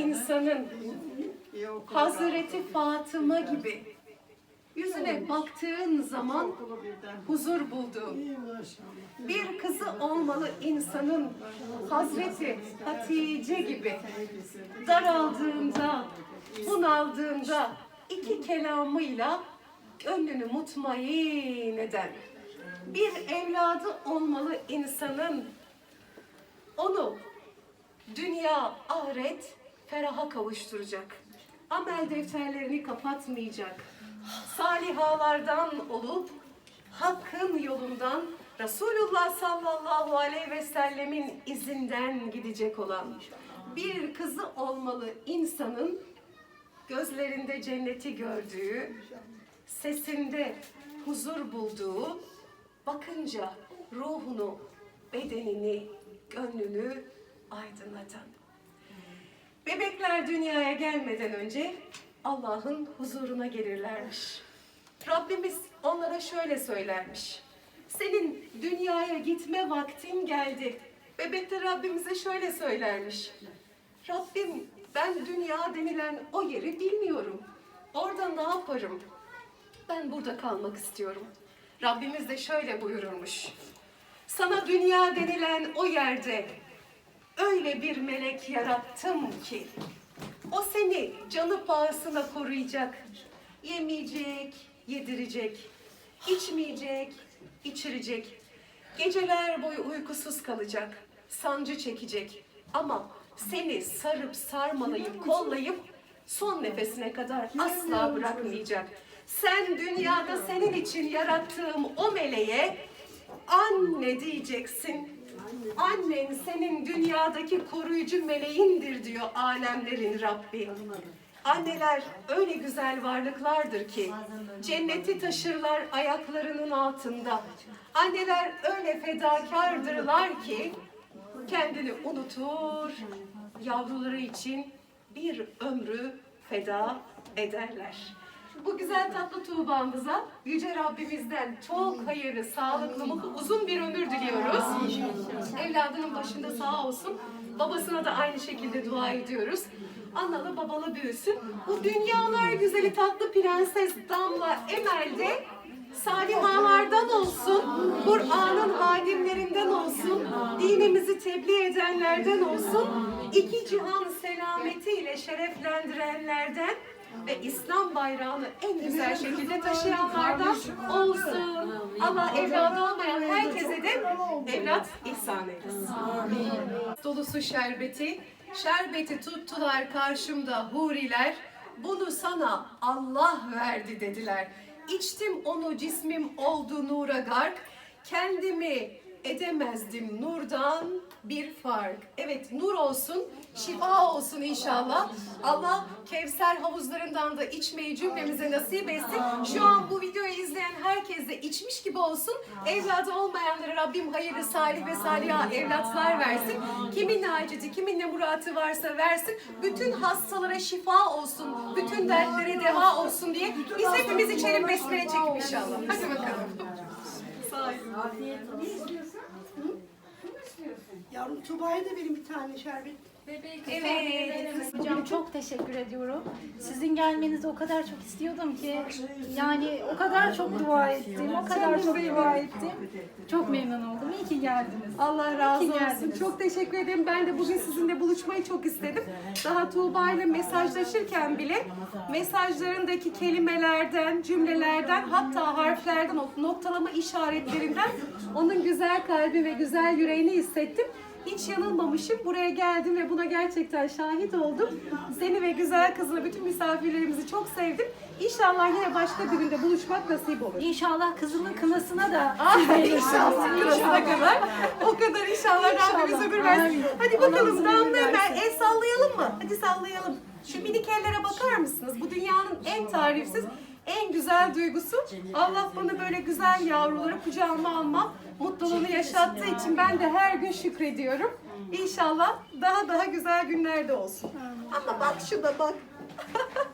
insanın Hazreti Fatıma gibi yüzüne baktığın zaman huzur bulduğun bir kızı olmalı insanın Hazreti Hatice gibi. Daraldığında, bunaldığında iki kelamıyla gönlünü mutmain eden bir evladı olmalı insanın. Onu dünya, ahiret feraha kavuşturacak. Amel defterlerini kapatmayacak. Salihalardan olup hakkın yolundan Resulullah sallallahu aleyhi ve sellemin izinden gidecek olan bir kızı olmalı insanın gözlerinde cenneti gördüğü, sesinde huzur bulduğu, bakınca ruhunu, bedenini, gönlünü aydınlatan. Bebekler dünyaya gelmeden önce Allah'ın huzuruna gelirlermiş. Rabbimiz onlara şöyle söylermiş. Senin dünyaya gitme vaktin geldi. Bebek de Rabbimize şöyle söylermiş. Rabbim ben dünya denilen o yeri bilmiyorum. Orada ne yaparım? Ben burada kalmak istiyorum. Rabbimiz de şöyle buyururmuş. Sana dünya denilen o yerde öyle bir melek yarattım ki o seni canı pahasına koruyacak. Yemeyecek, yedirecek, içmeyecek, içirecek. Geceler boyu uykusuz kalacak, sancı çekecek. Ama seni sarıp sarmalayıp kollayıp son nefesine kadar asla bırakmayacak. Sen dünyada senin için yarattığım o meleğe anne diyeceksin. Annen senin dünyadaki koruyucu meleğindir diyor alemlerin Rabbi. Anneler öyle güzel varlıklardır ki cenneti taşırlar ayaklarının altında. Anneler öyle fedakardırlar ki kendini unutur, yavruları için bir ömrü feda ederler. Bu güzel tatlı Tuğba'mıza Yüce Rabbimizden çok hayırlı, sağlıklı, mutlu, uzun bir ömür diliyoruz. Evladının başında sağ olsun. Babasına da aynı şekilde dua ediyoruz. Analı babalı büyüsün. Bu dünyalar güzeli tatlı prenses Damla Emel de salihalardan olsun, Kur'an'ın hadimlerinden olsun, dinimizi tebliğ edenlerden olsun, iki cihan selametiyle şereflendirenlerden ve İslam bayrağını en güzel şekilde taşıyanlardan olsun. Allah evladı olmayan herkese de evlat ihsan eylesin. Dolusu şerbeti, şerbeti tuttular karşımda huriler, bunu sana Allah verdi dediler. İçtim onu cismim oldu nura gark, kendimi edemezdim nurdan bir fark. Evet nur olsun, şifa olsun inşallah. Allah Kevser havuzlarından da içmeyi cümlemize nasip etsin. Şu an bu videoyu izleyen herkes de içmiş gibi olsun. Evladı olmayanlara Rabbim hayırlı, salih ve saliha evlatlar versin. Kimin acidi, kimin ne muratı varsa versin. Bütün hastalara şifa olsun, bütün dertlere deva olsun diye biz hepimiz içelim besmele çekip inşallah. Hadi bakalım. Sağ olun. Yavrum Tuba'ya da verin bir tane şerbet. Evet. Hocam çok teşekkür ediyorum. Sizin gelmenizi o kadar çok istiyordum ki yani o kadar çok dua ettim, o kadar çok dua ettim. Çok memnun oldum. İyi ki geldiniz. Allah razı İyi ki olsun. geldiniz. Çok teşekkür ederim. Ben de bugün sizinle buluşmayı çok istedim. Daha Tuğba ile mesajlaşırken bile mesajlarındaki kelimelerden, cümlelerden hatta harflerden, o noktalama işaretlerinden onun güzel kalbi ve güzel yüreğini hissettim. Hiç yanılmamışım. Buraya geldim ve buna gerçekten şahit oldum. Seni ve güzel kızını, bütün misafirlerimizi çok sevdim. İnşallah yine başka bir günde buluşmak nasip olur. İnşallah kızımın kınasına da Ah inşallah kırasına kadar. O kadar inşallah Rabbimiz ömür versin. Hadi bakalım Damla versin. el sallayalım mı? Hadi sallayalım. Şu minik ellere bakar mısınız? Bu dünyanın en tarifsiz, en güzel duygusu. Allah bana böyle güzel yavruları kucağıma almam, mutluluğunu yaşattığı için ben de her gün şükrediyorum. İnşallah daha daha güzel günlerde olsun. Ama bak şuna bak.